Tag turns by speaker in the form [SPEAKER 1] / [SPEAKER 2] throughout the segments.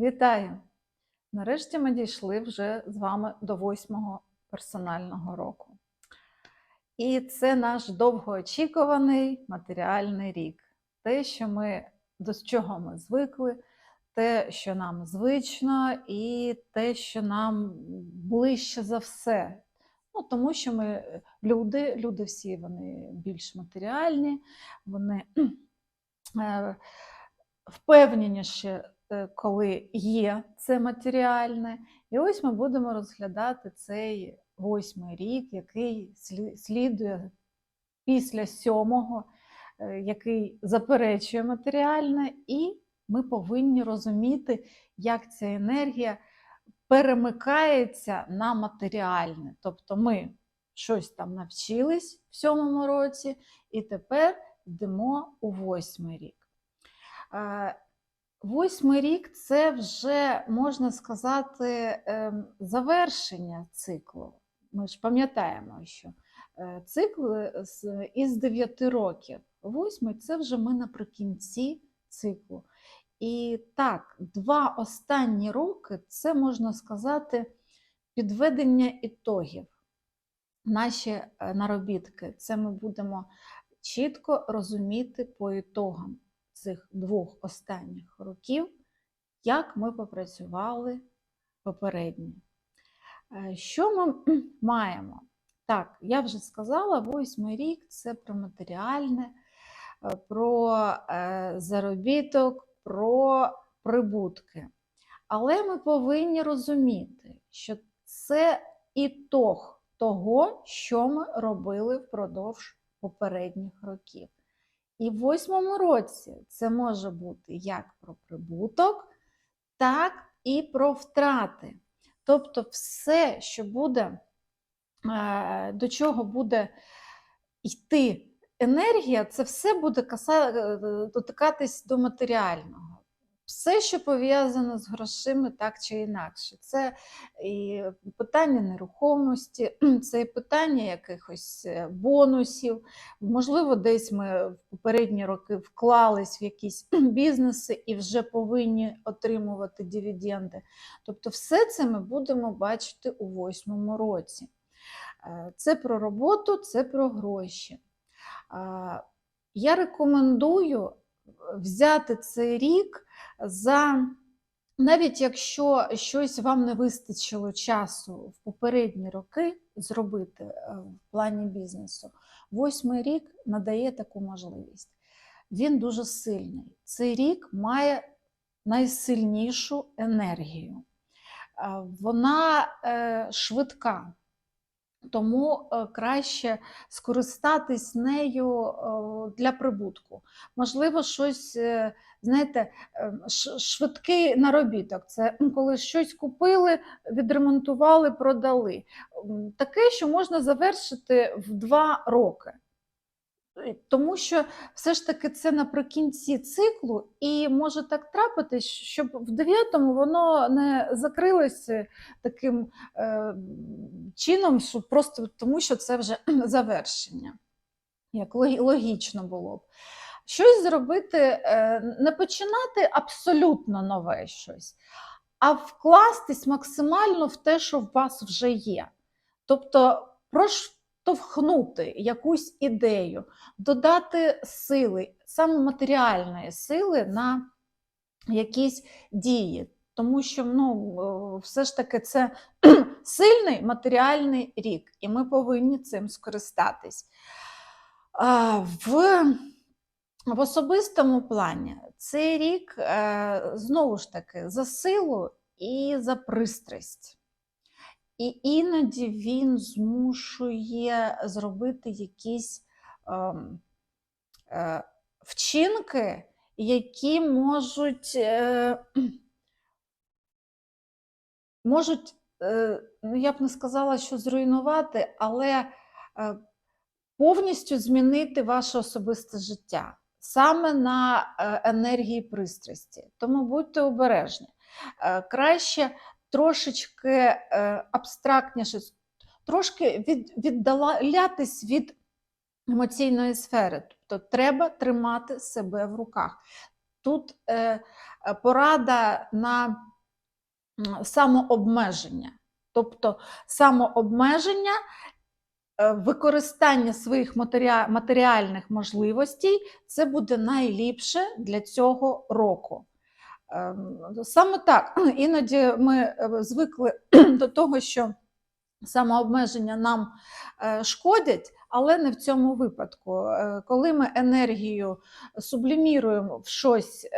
[SPEAKER 1] Вітаю! Нарешті ми дійшли вже з вами до восьмого персонального року. І це наш довгоочікуваний матеріальний рік. Те, що ми, до чого ми звикли, те, що нам звично, і те, що нам ближче за все. Ну, тому що ми люди, люди всі вони більш матеріальні, вони е, впевненіші, е, коли є це матеріальне. І ось ми будемо розглядати цей восьмий рік, який слідує після сьомого, е, який заперечує матеріальне, і ми повинні розуміти, як ця енергія перемикається на матеріальне. Тобто ми щось там навчились в сьомому році, і тепер йдемо у восьмий рік. Е, Восьмий рік це вже, можна сказати, ем, завершення циклу. Ми ж пам'ятаємо, що е, цикл із 9 років. Восьмий це вже ми наприкінці циклу. І так, два останні роки це можна сказати підведення ітогів. Наші е, наробітки. Це ми будемо чітко розуміти по ітогам цих двох останніх років, як ми попрацювали попередні. Е, Що ми маємо? Так, я вже сказала, восьмий рік це про матеріальне, е, про е, заробіток, про прибутки. Але ми повинні розуміти, що це ітог того, що ми робили впродовж попередніх років. І в восьмому році це може бути як про прибуток, так і про втрати. Тобто, все, що буде, е, до чого буде йти енергія, це все буде е, дотикатись до матеріального. Все, що пов'язане з грошима, так чи інакше. Це і питання нерухомості, це і питання якихось е, бонусів. Можливо, десь ми в попередні роки вклались в якісь бізнеси і вже повинні отримувати дивіденди. Тобто, все це ми будемо бачити у восьмому році. Е, Це про роботу, це про гроші. Я рекомендую взяти цей рік за, навіть якщо щось вам не вистачило часу в попередні роки зробити е, в плані бізнесу, восьмий рік надає таку можливість. Він дуже сильний. Цей рік має найсильнішу енергію. Е, Вона е, швидка. Тому е, краще скористатись нею е, для прибутку. Можливо, щось, е, знаєте, швидкий наробіток. Це коли щось купили, відремонтували, продали. Таке, що можна завершити в два роки. Е, Тому що все ж таки це наприкінці циклу, і може так трапитись, щоб в дев'ятому воно не закрилося таким е, чином, що просто тому, що це вже завершення, як логічно було б. Щось зробити, е, не починати абсолютно нове щось, а вкластись максимально в те, що в вас вже є. Тобто проштовхнути якусь ідею, додати сили, саме матеріальної сили на якісь дії. Тому що ну, все ж таки це сильний матеріальний рік, і ми повинні цим скористатись. В, в особистому плані цей рік е, знову ж таки за силу і за пристрасть. І іноді він змушує зробити якісь ем, е, вчинки, які можуть, е, можуть, е, ну я б не сказала, що зруйнувати, але е, повністю змінити ваше особисте життя саме на е, енергії пристрасті. Тому будьте обережні. Е, Краще трошечки е, абстрактніше, трошки від, віддалятись від емоційної сфери. Тобто треба тримати себе в руках. тут е, порада на самообмеження. Тобто самообмеження, е, використання своїх матеріальних можливостей це буде найліпше для цього року. Ем, Саме так, іноді ми е, звикли до того, що самообмеження нам е, шкодять, але не в цьому випадку. Е, Коли ми енергію субліміруємо в щось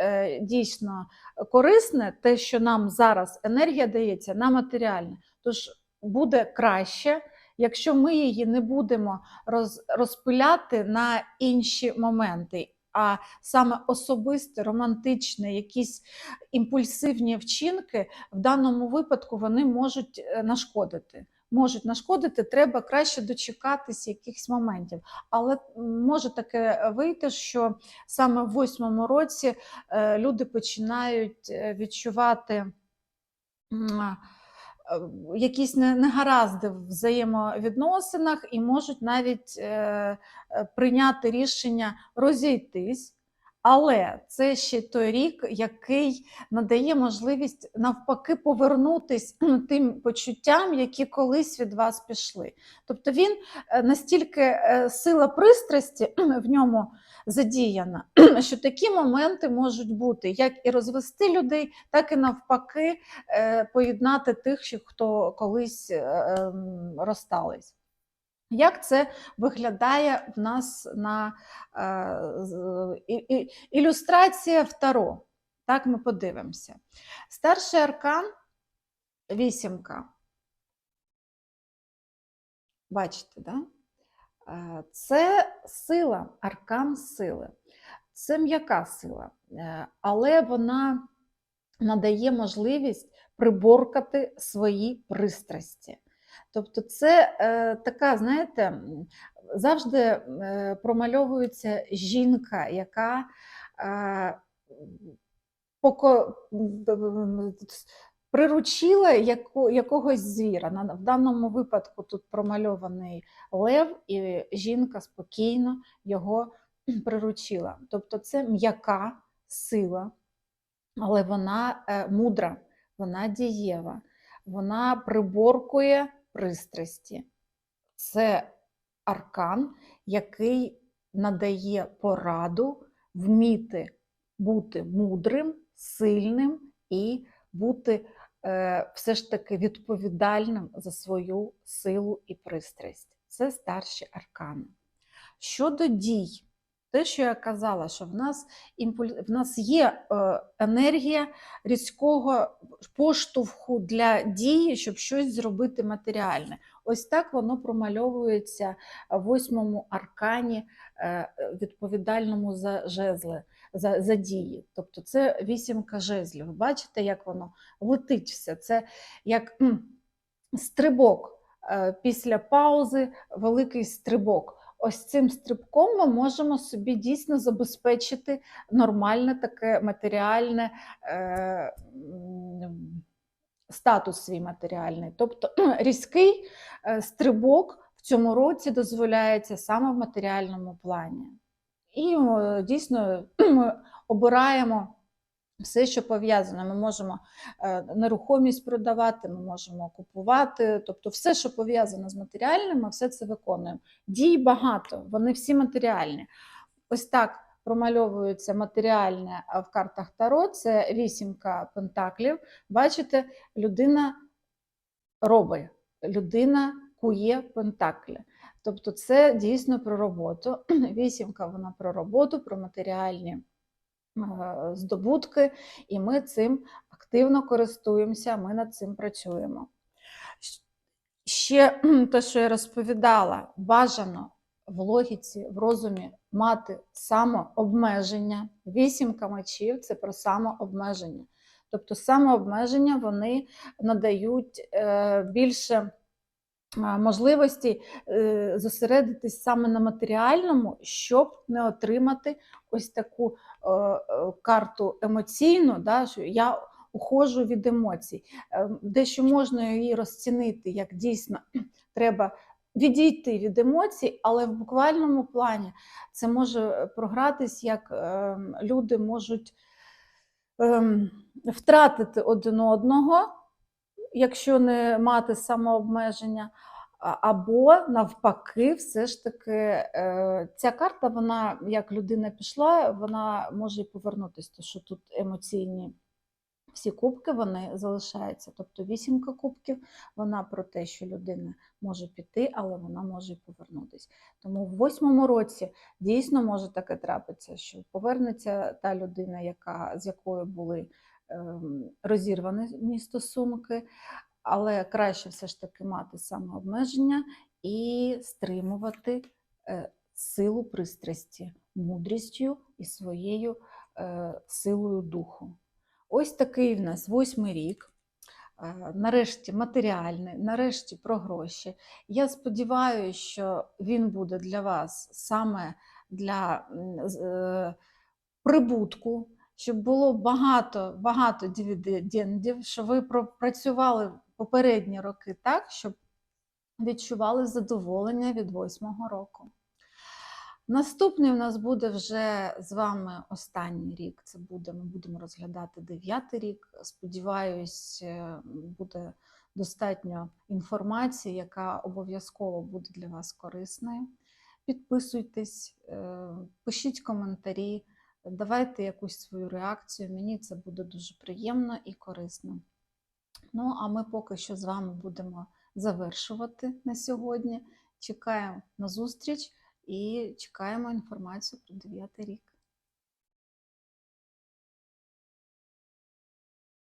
[SPEAKER 1] дійсно корисне, те, що нам зараз енергія дається, на матеріальне, тож буде краще. Якщо ми її не будемо розпиляти на інші моменти, а саме особисте, романтичне, якісь імпульсивні вчинки, в даному випадку вони можуть е, нашкодити. Можуть нашкодити, треба краще дочекатися якихось моментів. Але може таке вийти, що саме в восьмому році е, люди починають е, відчувати якісь не- негаразди в взаємовідносинах і можуть навіть е, е, прийняти рішення розійтись. Але це ще той рік, який надає можливість навпаки повернутись тим почуттям, які колись від вас пішли. Тобто він е, настільки е, сила пристрасті в ньому задіяна, що такі моменти можуть бути як і розвести людей, так і навпаки е, поєднати тих, хто колись ем, розстались. Як це виглядає в нас на е, і- ілюстрація в Таро? Так ми подивимося. Старший аркан вісімка. Бачите, да? Е, Це сила, аркан сили. Це м'яка сила, е, але вона надає можливість приборкати свої пристрасті. Тобто, це е, така, знаєте, завжди е, промальовується жінка, яка е, поко, приручила яко, якогось звіра. В даному випадку тут промальований лев, і жінка спокійно його приручила. Тобто, це м'яка сила, але вона е, мудра, вона дієва, вона приборкує пристрасті. Це аркан, який надає пораду вміти бути мудрим, сильним і бути е, все ж таки відповідальним за свою силу і пристрасть. Це старші аркани. Щодо дій, те, що я казала, що в нас, в нас є е, енергія різкого поштовху для дії, щоб щось зробити матеріальне. Ось так воно промальовується в восьмому аркані, е, відповідальному за жезли, за, за дії. Тобто це вісімка жезлів. Бачите, як воно летить все. Це як м, стрибок. Е, Після паузи великий стрибок. Ось цим стрибком ми можемо собі дійсно забезпечити нормальне таке матеріальне е, статус свій матеріальний. Тобто різкий е, стрибок в цьому році дозволяється саме в матеріальному плані. І дійсно ми обираємо все, що пов'язане. Ми можемо е, нерухомість продавати, ми можемо купувати, тобто все, що пов'язане з матеріальним, ми все це виконуємо. Дій багато, вони всі матеріальні. Ось так промальовується матеріальне в картах Таро, це вісімка пентаклів. Бачите, людина робить, людина кує пентаклі. Тобто це дійсно про роботу. Вісімка вона про роботу, про матеріальні здобутки, і ми цим активно користуємося, ми над цим працюємо. Ще те, що я розповідала, бажано в логіці, в розумі мати самообмеження. Вісімка мечів це про самообмеження. Тобто самообмеження вони надають е, більше можливості е, зосередитись саме на матеріальному, щоб не отримати ось таку е, е, карту емоційну, да, що я уходжу від емоцій. Е, Дещо можна її розцінити, як дійсно треба відійти від емоцій, але в буквальному плані це може програтись, як е, люди можуть ем, втратити один одного, якщо не мати самообмеження, або навпаки, все ж таки, е, ця карта, вона як людина пішла, вона може і повернутися, тому що тут емоційні всі кубки вони залишаються. Тобто вісімка кубків, вона про те, що людина може піти, але вона може і повернутися. Тому в восьмому році дійсно може таке трапитися, що повернеться та людина, яка, з якою були розірвані стосунки, але краще все ж таки мати самообмеження і стримувати е, силу пристрасті, мудрістю і своєю е, силою духу. Ось такий в нас восьмий рік. Е, Нарешті матеріальний, нарешті про гроші. Я сподіваюся, що він буде для вас саме для прибутку, щоб було багато, багато дивідендів, що ви пропрацювали попередні роки так, щоб відчували задоволення від восьмого року. Наступний у нас буде вже з вами останній рік. Це буде, ми будемо розглядати дев'ятий рік. Сподіваюсь, е, буде достатньо інформації, яка обов'язково буде для вас корисною. Підписуйтесь, е, пишіть коментарі, давайте якусь свою реакцію. Мені це буде дуже приємно і корисно. Ну, а ми поки що з вами будемо завершувати на сьогодні. Чекаємо на зустріч і чекаємо інформацію про 9 рік.